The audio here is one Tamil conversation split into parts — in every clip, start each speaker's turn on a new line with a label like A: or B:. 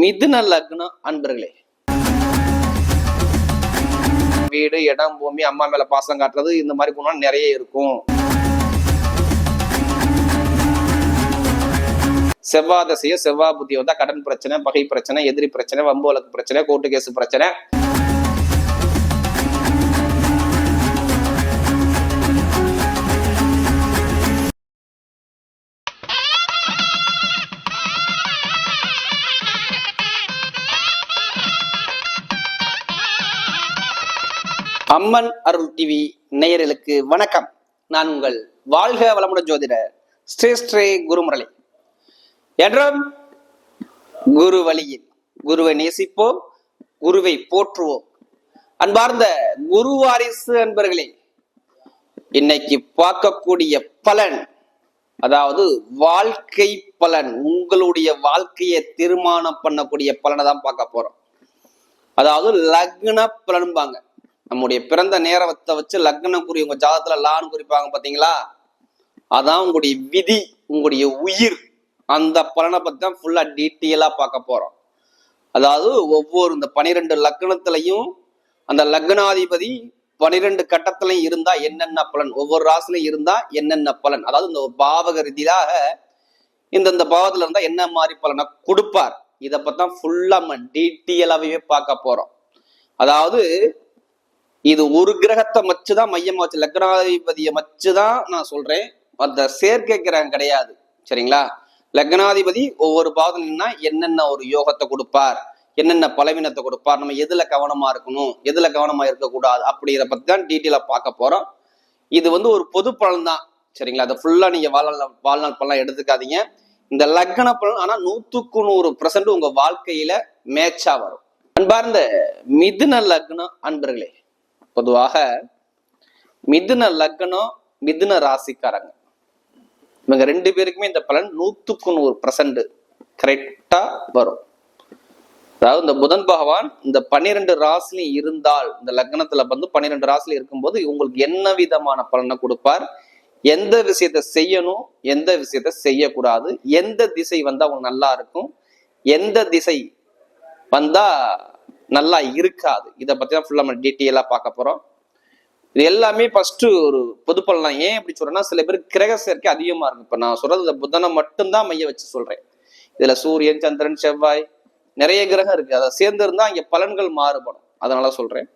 A: மிதுன லக்னம் அன்பர்களே. வீடு இடம் பூமி அம்மா மேல பாசம் காட்டுறது இந்த மாதிரி குணம் நிறைய இருக்கும். செவ்வாய் தசையோ செவ்வாய் புத்தியோ தான் கடன் பிரச்சனை பகை பிரச்சனை எதிரி பிரச்சனை வம்பு வழக்கு பிரச்சனை கோர்ட்டு கேஸ் பிரச்சனை. அம்மன் அருள் டிவி நேயர்களுக்கு வணக்கம். நான் உங்கள் வாழ்க வளமுடன் ஜோதிடர் ஸ்ரீ ஸ்ரீ குருமுரளி. என்றும் குரு வழியில் குருவை நேசிப்போம் குருவை போற்றுவோம். அன்பார்ந்த குரு வாரிசு அன்பர்களே இன்னைக்கு பார்க்கக்கூடிய பலன் அதாவது வாழ்க்கை பலன் உங்களுடைய வாழ்க்கையை தீர்மானம் பண்ணக்கூடிய பலனை தான் பார்க்க போறோம். அதாவது லக்ன பலன்பாங்க. நம்முடைய பிறந்த நேரத்தை வச்சு லக்னம் குறி உங்க ஜாதத்துல லான்னு குறிப்பாங்க பாத்தீங்களா? அதான் உங்களுடைய விதி உங்களுடைய உயிர். அந்த பலனை பத்தி தான் ஃபுல்லா டீட்டெயிலா பார்க்க போறோம். அதாவது ஒவ்வொரு இந்த பனிரெண்டு லக்னத்திலையும் அந்த லக்னாதிபதி பனிரெண்டு கட்டத்திலையும் இருந்தா என்னென்ன பலன்? ஒவ்வொரு ராசிலையும் இருந்தா என்னென்ன பலன்? அதாவது இந்த பாவக ரீதியாக இந்தந்த பாவத்துல இருந்தா என்ன மாதிரி பலனை கொடுப்பார்? இதை பத்தி ஃபுல்லா நம்ம டீட்டெயிலாகவே பார்க்க போறோம். அதாவது இது ஒரு கிரகத்தை மச்சுதான் மையமா வச்சு லக்னாதிபதியை மச்சுதான் நான் சொல்றேன். அந்த சேர்க்கை கிரகம் கிடையாது. சரிங்களா? லக்னாதிபதி ஒவ்வொரு பாதம்னா என்னென்ன ஒரு யோகத்தை கொடுப்பார் என்னென்ன பலவீனத்தை கொடுப்பார் நம்ம எதுல கவனமா இருக்கணும் எதுல கவனமா இருக்கக்கூடாது அப்படிங்கிற பத்தி தான் டீட்டெயிலா பார்க்க போறோம். இது வந்து ஒரு பொது பலன் தான். சரிங்களா? அதை ஃபுல்லா நீங்க வாழ்நாள் வாழ்நாள் பலன் எடுத்துக்காதீங்க. இந்த லக்ன பலன் ஆனா நூத்துக்கு நூறு பர்சன்ட் உங்க வாழ்க்கையில மேட்சா வரும். அன்பார்ந்த மிதுன லக்னம் அன்பர்களே பொதுவாக மிதுன லக்னம் மிதுன ராசிக்காரங்க. இவங்க ரெண்டு பேருக்குமே இந்த பலன் நூத்துக்கு நூறு பர்சன்ட் கரெக்டா வரும். அதாவது இந்த புதன் பகவான் இந்த பன்னிரெண்டு ராசிலையும் இருந்தால் இந்த லக்னத்துல வந்து பன்னிரெண்டு ராசில இருக்கும்போது உங்களுக்கு என்ன விதமான பலனை கொடுப்பார்? எந்த விஷயத்த செய்யணும் எந்த விஷயத்த செய்யக்கூடாது எந்த திசை வந்தா அவங்க நல்லா இருக்கும் எந்த திசை வந்தா நல்லா இருக்காது. இதை பத்தி தான் ஃபுல்லா நம்ம டீட்டெயிலா பார்க்க போறோம். இது எல்லாமே ஃபர்ஸ்ட் ஒரு பொது ஏன் அப்படி சொல்றேன்னா சில பேர் கிரக சேர்க்கை அதிகமா இருக்கும் இப்ப நான் சொல்றது இந்த புதனை மட்டும்தான் மைய வச்சு சொல்றேன். இதுல சூரியன் சந்திரன் செவ்வாய் நிறைய கிரகம் இருக்கு. அதை சேர்ந்து இருந்தா இங்க பலன்கள் மாறுபடும். அதனால சொல்றேன்.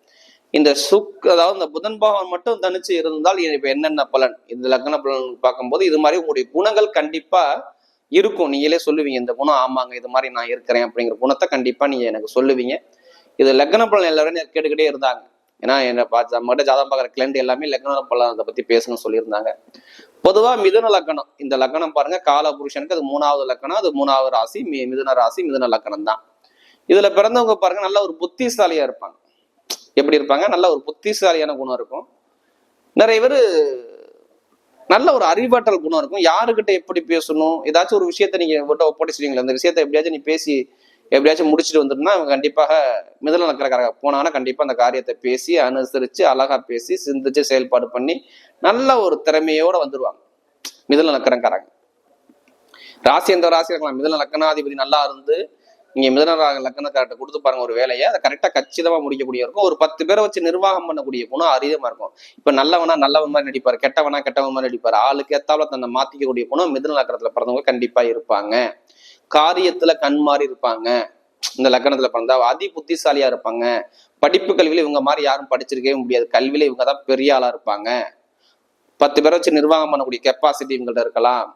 A: இந்த சுக் அதாவது இந்த புதன் பகவான் மட்டும் தனிச்சு இருந்தால் இப்ப என்னென்ன பலன்? இந்த லக்ன பலன் பார்க்கும்போது இது மாதிரி உங்களுடைய குணங்கள் கண்டிப்பா இருக்கும். நீங்களே சொல்லுவீங்க இந்த குணம் ஆமாங்க இது மாதிரி நான் இருக்கிறேன் அப்படிங்கிற குணத்தை கண்டிப்பா நீங்க எனக்கு சொல்லுவீங்க. இது லக்ன பலன் எல்லாரும் கேட்டுக்கிட்டே இருந்தாங்க. ஏன்னா என்ன பார்த்து நம்மகிட்ட ஜாதகம் பார்க்குற கிளைண்ட் எல்லாமே லக்ன பலன் பத்தி பேசணும்னு சொல்லியிருந்தாங்க. பொதுவாக மிதுன லக்கணம். இந்த லக்கணம் பாருங்க கால புருஷனுக்கு அது மூணாவது லக்கணம் அது மூணாவது ராசி மி- மிதுன ராசி மிதுன லக்கணம் தான் இதுல பிறந்தவங்க பாருங்க நல்ல ஒரு புத்திசாலியா இருப்பாங்க. எப்படி இருப்பாங்க? நல்ல ஒரு புத்திசாலியான குணம் இருக்கும். நிறைய பேர் நல்ல ஒரு அறிவாற்றல் குணம் இருக்கும். யாருக்கிட்ட எப்படி பேசணும்? ஏதாச்சும் ஒரு விஷயத்த நீங்க விட்ட ஒப்படைச்சிட்டீங்களா அந்த விஷயத்த எப்படியாச்சும் நீ பேசி எப்படியாச்சும் முடிச்சுட்டு வந்துட்டுனா அவங்க கண்டிப்பாக மிதல நக்கரக்காரங்க போனாங்கன்னா கண்டிப்பா அந்த காரியத்தை பேசி அனுசரிச்சு அழகா பேசி சிந்திச்சு செயல்பாடு பண்ணி நல்ல ஒரு திறமையோட வந்துருவாங்க. மிதல நக்கரங்காரங்க ராசி எந்த ராசி இருக்கலாம் மிதல லக்கணாதிபதி நல்லா இருந்து நீங்க மிதன ரா- லக்கணக்கார்ட்ட கொடுத்து பாருங்க ஒரு வேலையை. அதை கரெக்டா கச்சிதமாக முடிக்கக்கூடிய இருக்கும் ஒரு பத்து பேரை வச்சு நிர்வாகம் பண்ணக்கூடிய குணம் அரிதமாக இருக்கும். இப்ப நல்லவனா நல்லவன் மாதிரி நடிப்பார் கெட்டவனா கெட்டவன் மாதிரி நடிப்பாரு. ஆளுக்கு ஏத்தாவில் தன்னை மாத்திக்கக்கூடிய குணம் மிதன லக்கணத்தில் பிறந்தவங்க கண்டிப்பா இருப்பாங்க. காரியத்துல கண் மாறி இருப்பாங்க. இந்த லக்கணத்துல பிறந்தா அதி புத்திசாலியா இருப்பாங்க. படிப்பு கல்வியில இவங்க மாதிரி யாரும் படிச்சிருக்கவே முடியாது. கல்வியில இவங்க தான் பெரிய ஆளா இருப்பாங்க. பத்து பேரை வச்சு நிர்வாகம் பண்ணக்கூடிய கெப்பாசிட்டி இவங்கள்ட்ட இருக்கலாம்.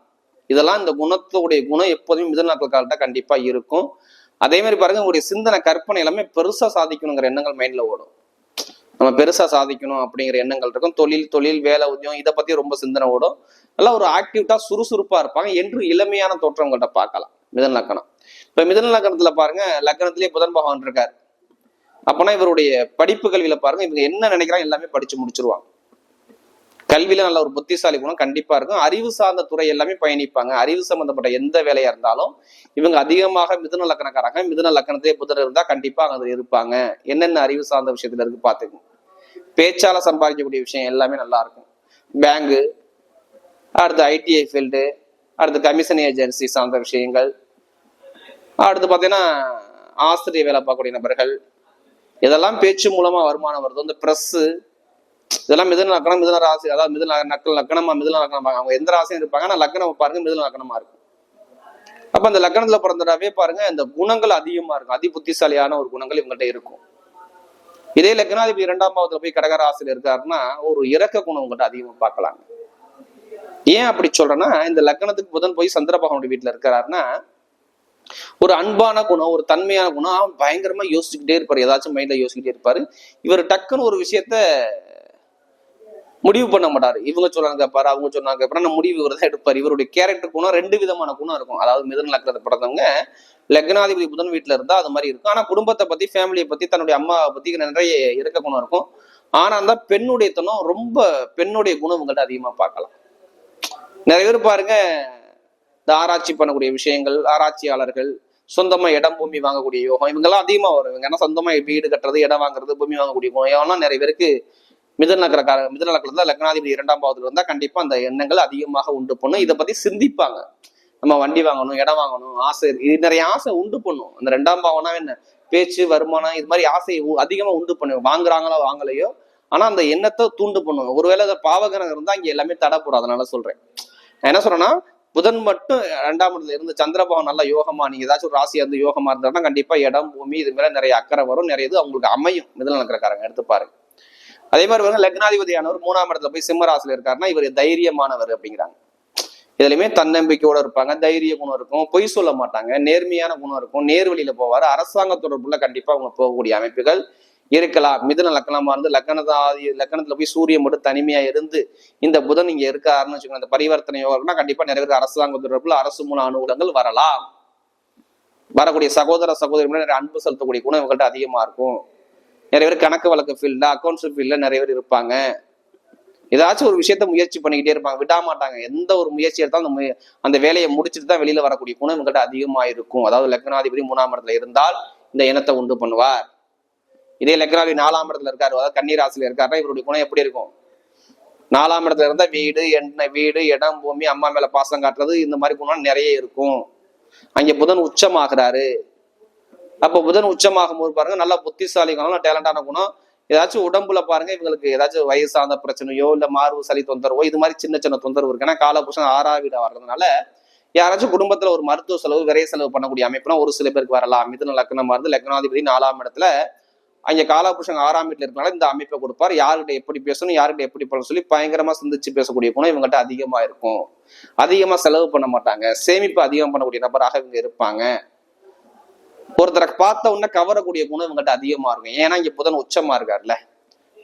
A: இதெல்லாம் இந்த குணத்துடைய குணம் எப்போதுமே மிதநாட்கள் லக்கணக்காரர்கிட்ட கண்டிப்பா இருக்கும். அதே மாதிரி பாருங்க உங்களுடைய சிந்தனை கற்பனை எல்லாமே பெருசா சாதிக்கணுங்கிற எண்ணங்கள் மைண்ட்ல ஓடும். நம்ம பெருசா சாதிக்கணும் அப்படிங்கிற எண்ணங்கள் இருக்கும். தொழில் தொழில் வேலை உதயம் இதை பத்தி ரொம்ப சிந்தனை ஓடும். நல்லா ஒரு ஆக்டிவிட்டா சுறுசுறுப்பா இருப்பாங்க. என்று இளமையான தோற்றங்கள்ட்ட பார்க்கலாம். மிதன லக்கணம். இப்ப மிதன லக்கணத்துல பாருங்க லக்கணத்திலேயே புதன் பகவான் இருக்கார். அப்பனா இவருடைய படிப்பு கல்வியில பாருங்க இவங்க என்ன நினைக்கிறாங்க எல்லாமே படிச்சு முடிச்சிருவாங்க. கல்வியில நல்ல ஒரு புத்திசாலி குணம் கண்டிப்பா இருக்கும். அறிவு சார்ந்த துறை எல்லாமே பயணிப்பாங்க. அறிவு சம்பந்தப்பட்ட எந்த வேலையா இருந்தாலும் இவங்க அதிகமாக மிதுன லக்கணக்காரங்க. மிதுன லக்கணத்திலே புதர் இருந்தா கண்டிப்பா அங்க இருப்பாங்க. என்னென்ன அறிவு சார்ந்த விஷயத்துல இருக்கு பாத்துக்கோங்க பேச்சால சம்பாதிக்கக்கூடிய விஷயம் எல்லாமே நல்லா இருக்கும். பேங்கு அடுத்து ஐடிஐ ஃபீல்டு அடுத்து கமிஷன் ஏஜென்சி சார்ந்த விஷயங்கள். அடுத்து பார்த்தீங்கன்னா ஆசிரியர் வேலை பார்க்கக்கூடிய நபர்கள். இதெல்லாம் பேச்சு மூலமா வருமானம் வருது. இந்த ப்ரெஸ்ஸு இதெல்லாம் மிதன லக்கணம் மிதன ராசி அதாவது மிதன நக்கல் லக்கணமா மிதன லக்கணம். அவங்க எந்த ராசியும் இருப்பாங்க ஆனால் லக்கணம் பாருங்க மிதன லக்கணமா இருக்கும். அப்ப அந்த லக்கணத்துல பிறந்தடாவே பாருங்க இந்த குணங்கள் அதிகமா இருக்கும். அதி புத்திசாலியான ஒரு குணங்கள் இவங்கள்ட்ட இருக்கும். இதே லக்னாதிபதி இரண்டாம் பாவத்துல போய் கடகராசியில் இருக்காருன்னா ஒரு இறக்க குணம் உங்கள்கிட்ட அதிகமா பார்க்கலாங்க. ஏன் அப்படி சொல்றேன்னா இந்த லக்னத்துக்கு புதன் போய் சந்திர பகவானுடைய வீட்டுல இருக்கிறாருன்னா ஒரு அன்பான குணம் ஒரு தன்மையான குணம் அவன் பயங்கரமா யோசிச்சுக்கிட்டே இருப்பாரு. ஏதாச்சும் மைண்ட்ல யோசிச்சுக்கிட்டே இருப்பாரு. இவர் டக்குன்னு ஒரு விஷயத்த முடிவு பண்ண மாட்டாரு. இவங்க சொன்னாங்க பாரு அவங்க சொன்னாங்க அப்புறம் நான் முடிவு இவர் தான் எடுப்பார். இவருடைய கேரக்டர் குணம் ரெண்டு விதமான குணம் இருக்கும். அதாவது மிதன் லக்னத்தை பிறந்தவங்க லக்னாதிபதி புதன் வீட்டுல இருந்தா அது மாதிரி இருக்கும். ஆனா குடும்பத்தை பத்தி ஃபேமிலியை பத்தி தன்னுடைய அம்மாவை பத்தி நிறைய இறக்க குணம் இருக்கும். ஆனா அந்த பெண்ணுடைய தனம் ரொம்ப பெண்ணுடைய குணம் உங்கள்கிட்ட அதிகமா பார்க்கலாம். நிறைய பேர் பாருங்க இந்த ஆராய்ச்சி பண்ணக்கூடிய விஷயங்கள் ஆராய்ச்சியாளர்கள் சொந்தமா இடம் பூமி வாங்கக்கூடிய யோகம் இவங்கெல்லாம் அதிகமா வரும். இவங்க என்ன சொந்தமா வீடு கட்டுறது இடம் வாங்குறது பூமி வாங்கக்கூடிய யோகம்லாம் நிறைய பேருக்கு மிதன நகரக்கார மிதன இருந்தால் லக்னாதிபதி இரண்டாம் பாவத்தில் இருந்தால் கண்டிப்பாக அந்த எண்ணங்கள் அதிகமாக உண்டு பண்ணும். இதை பற்றி சிந்திப்பாங்க. நம்ம வண்டி வாங்கணும் இடம் வாங்கணும் ஆசை இது நிறைய ஆசை உண்டு பண்ணும். அந்த ரெண்டாம் பாவம்னா என்ன? பேச்சு வருமானம் இது மாதிரி ஆசையை உ- உண்டு பண்ணும். வாங்குறாங்களோ வாங்கலையோ ஆனா அந்த எண்ணத்தை தூண்டு பண்ணணும் ஒருவேளை அதை பாவகரம் இருந்தா இங்க எல்லாமே தடைப்படும். அதனால சொல்றேன். நான் என்ன சொல்றேன்னா புதன் மட்டும் ரெண்டாம் இடத்துல இருந்து சந்திரபவன் நல்ல யோகமா நீங்க ஏதாச்சும் ஒரு ராசியா இருந்து யோகமா இருந்தாங்கன்னா கண்டிப்பா இடம் பூமி இது மேல நிறைய அக்கறை வரும். நிறைய இது அவங்களுக்கு அமையும். மிதல் நடக்கிறக்காரங்க எடுத்து பாருங்க. அதே மாதிரி வந்து லக்னாதிபதியானவர் மூணாம் இடத்துல போய் சிம்ம ராசியில இருக்காருன்னா இவர் தைரியமானவர் அப்படிங்கிறாங்க. இதுலயுமே தன்னம்பிக்கையோட இருப்பாங்க. தைரிய குணம் இருக்கும். பொய் சொல்ல மாட்டாங்க. நேர்மையான குணம் இருக்கும். நேர்வழியில போவார் போவாரு. அரசாங்க தொடர்புல கண்டிப்பா அவங்க போகக்கூடிய அமைப்புகள் இருக்கலாம். மிதுன லக்னமா இருந்து லக்கணதாதி லக்னத்துல போய் சூரியன் மட்டும் தனிமையா இருந்து இந்த புதன் இங்க இருக்காருன்னு வச்சுக்கோங்க. அந்த பரிவர்த்தனை யோகம்னா கண்டிப்பா நிறைய பேர் அரசாங்க தொடர்புல அரசு மூல அனுகூலங்கள் வரலாம். வரக்கூடிய சகோதர சகோதரி நிறைய அன்பு செலுத்தக்கூடிய குணம் இவங்கள்ட்ட அதிகமா இருக்கும். நிறைய பேர் கணக்கு வழக்கு ஃபீல்ட்ல அக்கௌண்ட்ஸ் ஃபீல்ட்ல நிறைய பேர் இருப்பாங்க. ஏதாச்சும் ஒரு விஷயத்த முயற்சி பண்ணிக்கிட்டே இருப்பாங்க. விட மாட்டாங்க. எந்த ஒரு முயற்சி எடுத்தாலும் அந்த அந்த வேலையை முடிச்சுட்டு தான் வெளியில வரக்கூடிய குணம் இவங்கள்ட்ட அதிகமாக இருக்கும். அதாவது லக்னாதிபதி மூணாம் இடத்துல இருந்தால் இந்த இனத்தை உண்டு பண்ணுவார். இதே லக்னாதிபதி நாலாம் இடத்துல இருக்காரு. அதாவது கன்னிராசில இருக்காருன்னா இவருடைய குணம் எப்படி இருக்கும்? நாலாம் இடத்துல இருந்தா வீடு என்ன வீடு இடம் பூமி அம்மா மேல பாசம் காட்டுறது இந்த மாதிரி குணம் நிறைய இருக்கும். அங்க புதன் உச்சமாகிறாரு. அப்ப புதன் உச்சமாகும் போது பாருங்க நல்லா புத்திசாலி குணம் டேலண்டான குணம். ஏதாச்சும் உடம்புல பாருங்க இவங்களுக்கு ஏதாச்சும் வயசு சார்ந்த பிரச்சனையோ இல்ல மார்பு சளி தொந்தரவோ இது மாதிரி சின்ன சின்ன தொந்தரவு இருக்கு. ஏன்னா காலபுருஷன் ஆறாவது வீடா வர்றதுனால யாராச்சும் குடும்பத்துல ஒரு மருத்துவ செலவு விரைய செலவு பண்ணக்கூடிய அமைப்புனா ஒரு சில பேருக்கு வரலாம். மிதுன லக்னமா இருந்து லக்னாதிபதி நாலாம் இடத்துல அங்க காலபுருஷன் ஆறாம் வீட்டில் இருக்கனால இந்த அமைப்பை கொடுப்பார். யார்கிட்ட எப்படி பேசணும் யார்கிட்ட எப்படி பண்ணணும் சொல்லி பயங்கரமா சிந்திச்சு பேசக்கூடிய குணம் இவங்ககிட்ட அதிகமா இருக்கும். அதிகமா செலவு பண்ண மாட்டாங்க. சேமிப்பு அதிகம் பண்ணக்கூடிய நபராக இவங்க இருப்பாங்க. ஒருத்தரை பார்த்த உடனே கவரக்கூடிய குணம் இவங்ககிட்ட அதிகமா இருக்கும். ஏன்னா இங்க புதன் உச்சமா இருக்காருல்ல.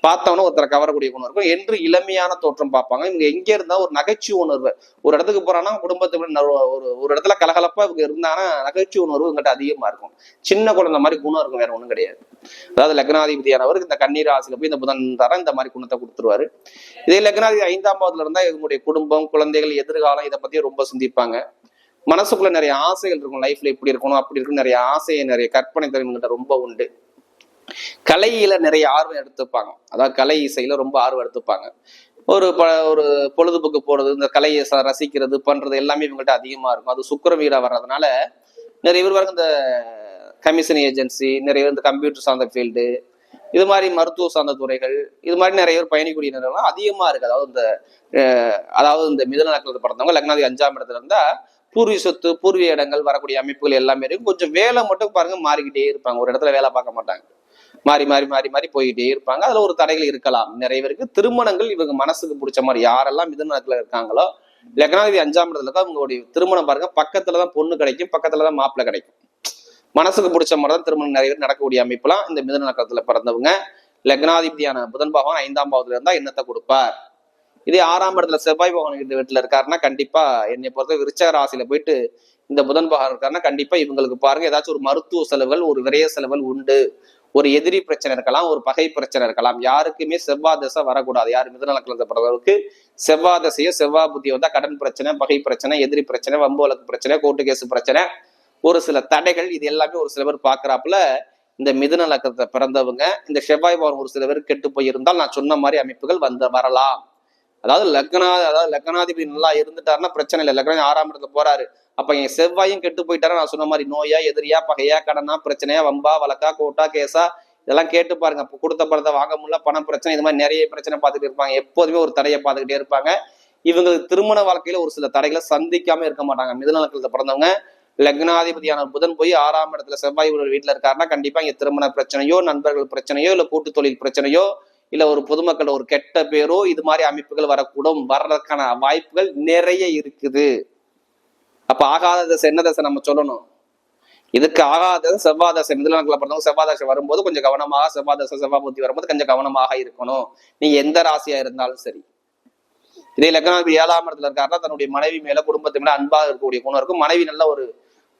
A: பார்த்த ஒருத்தரை கவரக்கூடிய குணம் இருக்கும். என்று இளமையான தோற்றம் பார்ப்பாங்க. இவங்க எங்க இருந்தா ஒரு நகைச்சுவை உணர்வு. ஒரு இடத்துக்கு போறாங்கன்னா குடும்பத்துக்கு ஒரு ஒரு இடத்துல கலகலப்பா இவங்க இருந்தாங்கன்னா நகைச்சுவை உணர்வு இவங்ககிட்ட அதிகமா இருக்கும். சின்ன குழந்தை மாதிரி குணம் இருக்கும் வேற ஒண்ணும் கிடையாது. அதாவது லக்னாதிபதியானவருக்கு இந்த கண்ணீர் ஆசையில போய் இந்த புதன் தர இந்த மாதிரி குணத்தை கொடுத்துருவாரு. இதே லக்னாதிபதி ஐந்தாம் பாவத்துல இருந்தா இவங்களுடைய குடும்பம் குழந்தைகள் எதிர்காலம் இதை பத்தி ரொம்ப சிந்திப்பாங்க. மனசுக்குள்ள நிறைய ஆசைகள் இருக்கும். லைஃப்ல இப்படி இருக்கணும் அப்படி இருக்கணும். நிறைய ஆசையை நிறைய கற்பனை திறன்கிட்ட ரொம்ப உண்டு. கலையில நிறைய ஆர்வம் எடுத்துப்பாங்க. அதாவது கலை இசையில ரொம்ப ஆர்வம் எடுத்துப்பாங்க. ஒரு ப ஒரு பொழுதுபோக்கு போறது இந்த கலையை ச- ரசிக்கிறது பண்றது எல்லாமே இவங்கள்ட்ட அதிகமா இருக்கும். அது சுக்கர வீடா வர்றதுனால நிறைய பேர் பாருங்க இந்த கமிஷன் ஏஜென்சி நிறைய பேர் இந்த கம்ப்யூட்டர் சார்ந்த ஃபீல்டு இது மாதிரி மருத்துவ சார்ந்த துறைகள் இது மாதிரி நிறைய பேர் பயணிக்கூடிய நிறுவனம் அதிகமா இருக்கு. அதாவது இந்த அதாவது இந்த மிதன நகரத்தில் பிறந்தவங்க லக்னாதி அஞ்சாம் இடத்துல இருந்தா பூர்வீக சொத்து பூர்வீக இடங்கள் வரக்கூடிய அமைப்புகள் எல்லாமே இருக்கும். கொஞ்சம் வேலை மட்டும் பாருங்க மாறிக்கிட்டே இருப்பாங்க. ஒரு இடத்துல வேலை பார்க்க மாட்டாங்க. மாறி மாறி மாறி மாறி போய்கிட்டே இருப்பாங்க. அதுல ஒரு தடைகள் இருக்கலாம். நிறைய பேருக்கு திருமணங்கள் இவங்க மனசுக்கு பிடிச்ச மாதிரி யாரெல்லாம் மிதனத்துல இருக்காங்களோ லக்னாதிபதி அஞ்சாம் இடத்துல தான் உங்களுடைய திருமணம் பாருங்க பக்கத்துலதான் பொண்ணு கிடைக்கும் பக்கத்துலதான் மாப்பிள்ளை கிடைக்கும். மனசுக்கு பிடிச்ச மாதிரி தான் திருமணம் நிறைய பேர் நடக்கக்கூடிய அமைப்புலாம் இந்த மிதன பிறந்தவங்க. லக்னாதிபதியான புதன் பகவான் ஐந்தாம் பாவத்துல இருந்தா என்னத்தை கொடுப்பார்? இதே ஆறாம் இடத்துல செவ்வாய் பகவான் இந்த வீட்டுல இருக்காருன்னா கண்டிப்பா என்னை பொறுத்த விருச்சக ராசியில போயிட்டு இந்த புதன் பகவான் இருக்காருன்னா கண்டிப்பா இவங்களுக்கு பாருங்க ஏதாச்சும் ஒரு மருத்துவ செலவுகள் ஒரு விரைய செலவுகள் உண்டு. ஒரு எதிரி பிரச்சனை இருக்கலாம் ஒரு பகை பிரச்சனை இருக்கலாம். யாருக்குமே செவ்வாய் தசை வரக்கூடாது. யார் மிதநலக்கலத்தை பிறந்தவருக்கு செவ்வாய் தசையோ செவ்வாய் புத்தி வந்தா கடன் பிரச்சனை பகை பிரச்சனை எதிரி பிரச்சனை வம்பு வழக்கு பிரச்சனை கோர்ட்டு கேஸ் பிரச்சனை. ஒரு சில தடைகள் இது எல்லாமே ஒரு சில பேர் பார்க்குறாப்புல இந்த மிதுன பிறந்தவங்க இந்த செவ்வாய் பவன் ஒரு சில பேர் கெட்டு போயிருந்தால் நான் சொன்ன மாதிரி அமைப்புகள் வந்து வரலாம். அதாவது லக்னா அதாவது லக்னாதிபதி நல்லா இருந்துட்டாருன்னா பிரச்சனை இல்லை. லக்னாதி ஆறாம் இடத்துல போறாரு. அப்ப என் செவ்வாயும் கெட்டு போயிட்டாரா நான் சொன்ன மாதிரி நோயா எதிரியா பகையா கடனா பிரச்சனையா வம்பா வழக்கா கோட்டா கேஸா இதெல்லாம் கேட்டு பாருங்க. அப்போ கொடுத்த பணத்தை வாங்க முடியல பணம் பிரச்சனை இது மாதிரி நிறைய பிரச்சனை பார்த்துட்டு இருப்பாங்க. எப்போதுமே ஒரு தடையை பார்த்துக்கிட்டே இருப்பாங்க. இவங்களுக்கு திருமண வாழ்க்கையில ஒரு சில தடைகளை சந்திக்காம இருக்க மாட்டாங்க. மிதநலக்கலத்தை பிறந்தவங்க. லக்னாதிபதியான புதன் போய் ஆறாம் இடத்துல செவ்வாய் ஒரு வீட்டில் இருக்காருன்னா கண்டிப்பா இங்க திருமண பிரச்சனையோ நண்பர்கள் பிரச்சனையோ இல்லை கூட்டு தொழில் பிரச்சனையோ இல்ல ஒரு பொதுமக்கள் ஒரு கெட்ட பேரோ இது மாதிரி அமைப்புகள் வரக்கூடும் வர்றதுக்கான வாய்ப்புகள் நிறைய இருக்குது. அப்ப ஆகாத தசை என்ன தசை நம்ம சொல்லணும்? இதுக்கு ஆகாத செவ்வாய் தசை. பிறந்தவங்க செவ்வாய் தசை வரும்போது கொஞ்சம் கவனமாக செவ்வாய் தசை செவ்வாய் புத்தி வரும்போது கொஞ்சம் கவனமாக இருக்கணும். நீ எந்த ராசியா இருந்தாலும் சரி. இதே லக்னாதிபதி ஏழாம் இடத்துல இருக்காருன்னா தன்னுடைய மனைவி மேல குடும்பத்தை மேல அன்பாக இருக்கக்கூடிய குணம் இருக்கும். மனைவி நல்ல ஒரு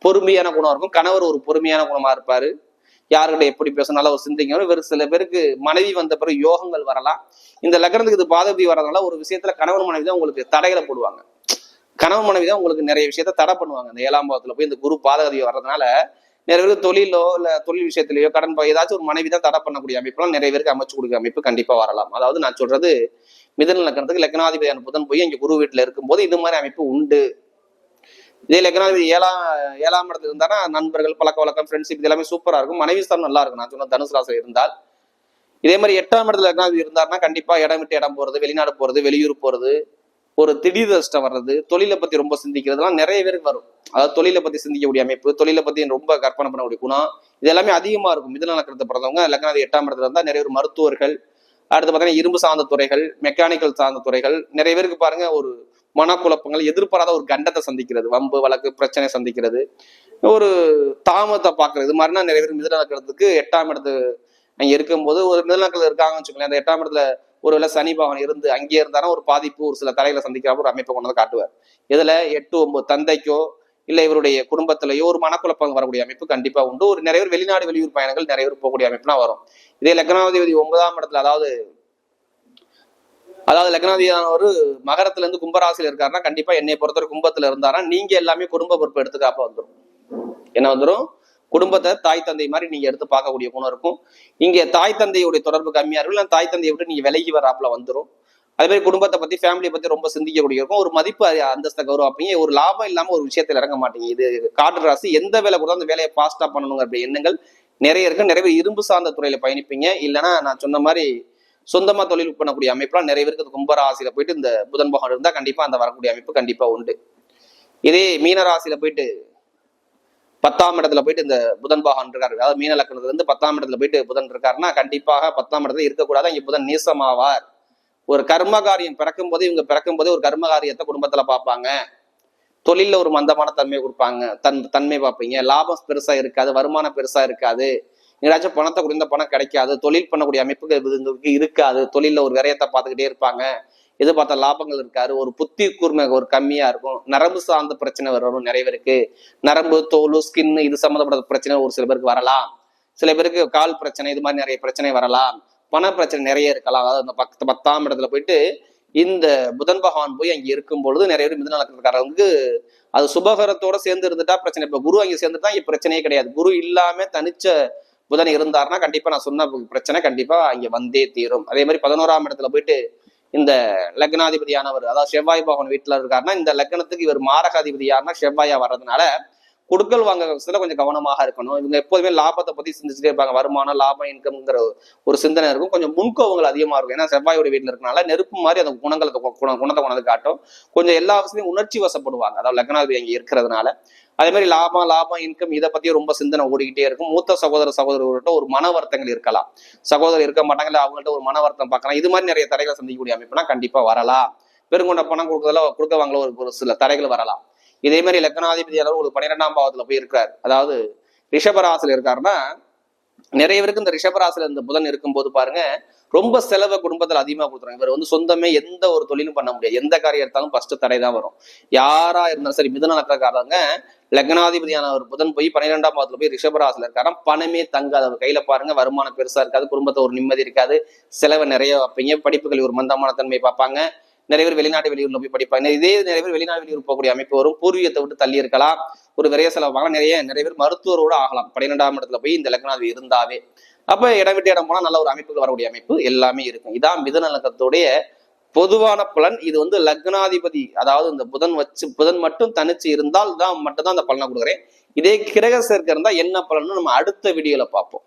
A: பொறுமையான குணம் இருக்கும். கணவர் ஒரு பொறுமையான குணமா இருப்பாரு. யாருக்கிட்ட எப்படி பேசணும் நல்ல ஒரு சிந்திக்கணும் இவர் சில பேருக்கு மனைவி வந்த பிறகு யோகங்கள் வரலாம். இந்த லக்னத்துக்கு இது பாதபதி வர்றதுனால ஒரு விஷயத்துல கணவன் மனைவி தான் உங்களுக்கு தடைகளை போடுவாங்க. கணவன் மனைவி தான் உங்களுக்கு நிறைய விஷயத்த தடை பண்ணுவாங்க. இந்த ஏழாம் பாவத்துல போய் இந்த குரு பாதகதி வர்றதுனால நிறைய பேருக்கு தொழிலோ இல்ல தொழில் விஷயத்திலேயோ கடன் ஏதாச்சும் ஒரு மனைவி தான் தடை பண்ணக்கூடிய அமைப்புலாம் நிறைய பேருக்கு அமைச்சு கொடுக்க அமைப்பு கண்டிப்பா வரலாம். அதாவது நான் சொல்றது மிதன லக்னத்துக்கு லக்னாதிபதியான புதன் போய் இங்க குரு வீட்டுல இருக்கும்போது இது மாதிரி அமைப்பு உண்டு. இதே லக்னாதிபதி ஏழாம் ஏழாம் இடத்துல இருந்தானா நண்பர்கள் பழக்க வழக்கம் ஃப்ரெண்ட்ஷிப் இது எல்லாமே சூப்பரா இருக்கும். மனைவி ஸ்தானம் நல்லா இருக்கும். நான் சொன்ன தனுசு ராசி இருந்தால். இதே மாதிரி எட்டாம் இடத்துல லக்னாதிபதி இருந்தாருன்னா கண்டிப்பா இடம் விட்டு இடம் போறது வெளிநாடு போறது வெளியூர் போறது ஒரு திடீர் அதிர்ஷ்டம் வர்றது தொழிலை பத்தி ரொம்ப சிந்திக்கிறதுலாம் நிறைய பேருக்கு வரும். அதாவது தொழிலை பத்தி சிந்திக்கக்கூடிய அமைப்பு தொழிலை பத்தி ரொம்ப கற்பனை பண்ணக்கூடிய குணம் இது எல்லாமே அதிகமா இருக்கும். மிதன லக்கணத்தை பிறந்தவங்க லக்னாதிபதி எட்டாம் இடத்துல இருந்தால் நிறைய பேர் மருத்துவர்கள் அடுத்து பார்த்தீங்கன்னா இரும்பு சார்ந்த துறைகள் மெக்கானிக்கல் சார்ந்த துறைகள் நிறைய பேருக்கு பாருங்க ஒரு மனக்குழப்பங்கள் எதிர்பாராத ஒரு கண்டத்தை சந்திக்கிறது வம்பு வழக்கு பிரச்சனை சந்திக்கிறது ஒரு தாமதத்தை பார்க்கறது. இது மாதிரினா நிறைய பேர் மிதன எட்டாம் இடத்து அங்கே இருக்கும்போது ஒரு மிதனக்கல் இருக்காங்கன்னு வச்சுக்கோங்களேன் அந்த எட்டாம் இடத்துல ஒரு வேளை சனி பவன் இருந்து அங்கேயே இருந்தாலும் ஒரு பாதிப்பு ஒரு சில தடைகளை சந்திக்கிற ஒரு அமைப்பை கொண்டு வந்து காட்டுவார். இதுல எட்டு ஒன்பது தந்தைக்கோ இல்ல இவருடைய குடும்பத்திலேயோ ஒரு மனக்குழப்பம் வரக்கூடிய அமைப்பு கண்டிப்பா உண்டு. ஒரு நிறைய பேர் வெளிநாடு வெளியூர் பயணங்கள் நிறைய பேர் போகக்கூடிய அமைப்புனா வரும். இதே லக்னாதிபதி ஒன்பதாம் இடத்துல அதாவது அதாவது லக்னாதிபதியான ஒரு மகரத்துல இருந்து கும்பராசியில் இருக்காருன்னா கண்டிப்பா என்னை பொறுத்தவரை கும்பத்துல இருந்தாரா? நீங்க எல்லாமே குடும்ப பொறுப்பு எடுத்துக்காப்ப வந்துடும் என்ன வந்துடும் குடும்பத்தை தாய் தந்தை மாதிரி நீங்க எடுத்து பார்க்கக்கூடிய குணம் இருக்கும். இங்க தாய் தந்தையுடைய தொடர்பு கம்மியா இருக்கும். இல்ல தாய் தந்தையை விட்டு நீங்க விலகி வராப்புல வந்துடும் அதே மாதிரி குடும்பத்தை பத்தி ஃபேமிலியை பத்தி ரொம்ப சிந்திக்கக்கூடிய இருக்கும். ஒரு மதிப்பு அந்தஸ்தை அந்தஸ்த கௌரவம் ஒரு லாபம் இல்லாம ஒரு விஷயத்துல இறங்க மாட்டீங்க. இது காற்று ராசி எந்த வேலை கூட அந்த வேலையை ஃபாஸ்டா பண்ணணுங்க அப்படி எண்ணங்கள் நிறைய இருக்கு. நிறைய இரும்பு சார்ந்த துறையில பயணிப்பீங்க. இல்லைன்னா நான் சொன்ன மாதிரி சொந்தமா தொழில் பண்ணக்கூடிய அமைப்புலாம் நிறைய பேருக்கு கும்பராசியில் போயிட்டு இந்த புதன் பகவான் இருந்தா கண்டிப்பா அந்த வரக்கூடிய அமைப்பு கண்டிப்பா உண்டு. இதே மீனராசியில் போயிட்டு பத்தாம் இடத்துல போயிட்டு இந்த புதன் பகவான் இருக்காரு. அதாவது மீன லக்னத்துல இருந்து பத்தாம் இடத்துல போயிட்டு புதன் இருக்காருன்னா கண்டிப்பாக பத்தாம் இடத்துல இருக்கக்கூடாது இங்க புதன் நீசமாவார். ஒரு கர்ம காரியம் பிறக்கும் போதே இவங்க பிறக்கும் போதே ஒரு கர்ம காரியத்தை குடும்பத்துல பார்ப்பாங்க. தொழிலில் ஒரு மந்தமான தன்மை கொடுப்பாங்க. தன் தன்மை பார்ப்பீங்க. லாபம் பெருசா இருக்காது. வருமானம் பெருசா இருக்காது. எங்கேயாச்சும் பணத்தை கொடுத்த பணம் கிடைக்காது. தொழில் பண்ணக்கூடிய அமைப்புகள் இருக்காது. தொழில்ல ஒரு விரயத்தை பார்த்துக்கிட்டே இருப்பாங்க. எதிர்பார்த்த லாபங்கள் இருக்காரு ஒரு புத்தி கூர்மை ஒரு கம்மியா இருக்கும். நரம்பு சார்ந்த பிரச்சனை வரும் நிறைய பேருக்கு. நரம்பு தோல் ஸ்கின் இது சம்மந்தப்பட்ட பிரச்சனை ஒரு சில பேருக்கு வரலாம். சில பேருக்கு கால் பிரச்சனை இது மாதிரி நிறைய பிரச்சனை வரலாம். பண பிரச்சனை நிறைய இருக்கலாம். அதாவது அந்த பத்து பத்தாம் இடத்துல போயிட்டு இந்த புதன் பகவான் போய் அங்க இருக்கும் பொழுது நிறைய பேர் மிதன அது சுபகரத்தோட சேர்ந்து இருந்துட்டா பிரச்சனை. இப்ப குரு அங்கே சேர்ந்துட்டா இங்கே பிரச்சனையே கிடையாது. குரு இல்லாம தனிச்ச புதன் இருந்தாருன்னா கண்டிப்பா நான் சொன்ன பிரச்சனை கண்டிப்பா இங்க வந்தே தீரும். அதே மாதிரி பதினோராம் இடத்துல போயிட்டு இந்த லக்னாதிபதியானவர் அதாவது செவ்வாய் பகவான் வீட்டுல இருக்காருன்னா இந்த லக்னத்துக்கு இவர் மாரகாதிபதி யாருன்னா செவ்வாயா வர்றதுனால கொடுக்கல் வாங்க விஷயத்துல கொஞ்சம் கவனமாக இருக்கணும். இவங்க எப்போதுமே லாபத்தை பத்தி சிந்திச்சுட்டே இருப்பாங்க. வருமானம் லாபம் இன்கம்ங்கிற ஒரு சிந்தனை இருக்கும். கொஞ்சம் முன்கோவங்கள் அதிகமா இருக்கும். ஏன்னா செவ்வாயோட வீட்டுல இருக்கனால நெருப்பு மாதிரி அந்த குணங்களை குண- குணத்தை கொண்டு காட்டும். கொஞ்சம் எல்லா விஷயத்தையும் உணர்ச்சி வசப்படுவாங்க. அதாவது லக்னாதிபதி அங்க இருக்கிறதுனால. அதே மாதிரி லாபம் லாபம் இன்கம் இதை பத்தி ரொம்ப சிந்தனை ஓடிக்கிட்டே இருக்கும். மூத்த சகோதர சகோதரர்கள்ட்ட ஒரு மன வருத்தங்கள் இருக்கலாம். சகோதரர் இருக்க மாட்டாங்க அவங்கள்ட்ட ஒரு மன வருத்தம் பார்க்கலாம். இது மாதிரி நிறைய தடைகளை சந்திக்கக்கூடிய அமைப்புனா கண்டிப்பா வரலாம். பெருங்கொண்ட பணம் கொடுக்கறதுல கொடுக்க வாங்கல ஒரு சில தடைகள் வரலாம். இதே மாதிரி லக்னாதிபதி அளவு ஒரு பன்னிரெண்டாம் பாவத்துல போய் இருக்காரு அதாவது ரிஷபராசில இருக்காருன்னா நிறைய பேருக்கு இந்த ரிஷபராசில இந்த புதன் இருக்கும்போது பாருங்க ரொம்ப செலவை குடும்பத்துல அதிகமா கொடுத்துறாங்க இவர் வந்து சொந்தமே எந்த ஒரு தொழிலும் பண்ண முடியாது. எந்த காரியம் எடுத்தாலும் ஃபர்ஸ்ட் தடை தான் வரும். யாரா இருந்தாலும் சரி மிதன நட்சத்திரக்காரங்க லக்னாதிபதியான ஒரு புதன் போய் பன்னிரெண்டாம் மாதத்துல போய் ரிஷபராசில இருக்காராம் பணமே தங்காது. அவர் கையில பாருங்க வருமானம் பெருசா இருக்காது குடும்பத்தை ஒரு நிம்மதி இருக்காது. செலவை நிறைய வைப்பீங்க. படிப்புகள் ஒரு மந்தமான தன்மை பார்ப்பாங்க. நிறைய பேர் வெளிநாடு வெளியூர்ல போய் படிப்பாங்க. இதே நிறைய பேர் வெளிநாடு வெளியூர் போகக்கூடிய அமைப்பு வரும். பூர்வீகத்தை விட்டு தள்ளி இருக்கலாம். ஒரு விரைய செலவாகலாம் நிறைய நிறைய பேர் மருத்துவரோட ஆகலாம். பன்னிரெண்டாம் இடத்துல போய் இந்த லக்னாதிபதி இருந்தாவே. அப்ப இடம் விட்டு இடம் போனா நல்ல ஒரு அமைப்புகள் வரக்கூடிய அமைப்பு எல்லாமே இருக்கும். இதான் மிதநலக்கத்துடைய பொதுவான பலன். இது வந்து லக்னாதிபதி அதாவது இந்த புதன் வச்சு புதன் மட்டும் தனிச்சு இருந்தால் தான் மட்டும்தான் அந்த பலனை கொடுக்குறேன். இதே கிரக சேர்க்கை இருந்தா என்ன பலன்னு நம்ம அடுத்த வீடியோல பார்ப்போம்.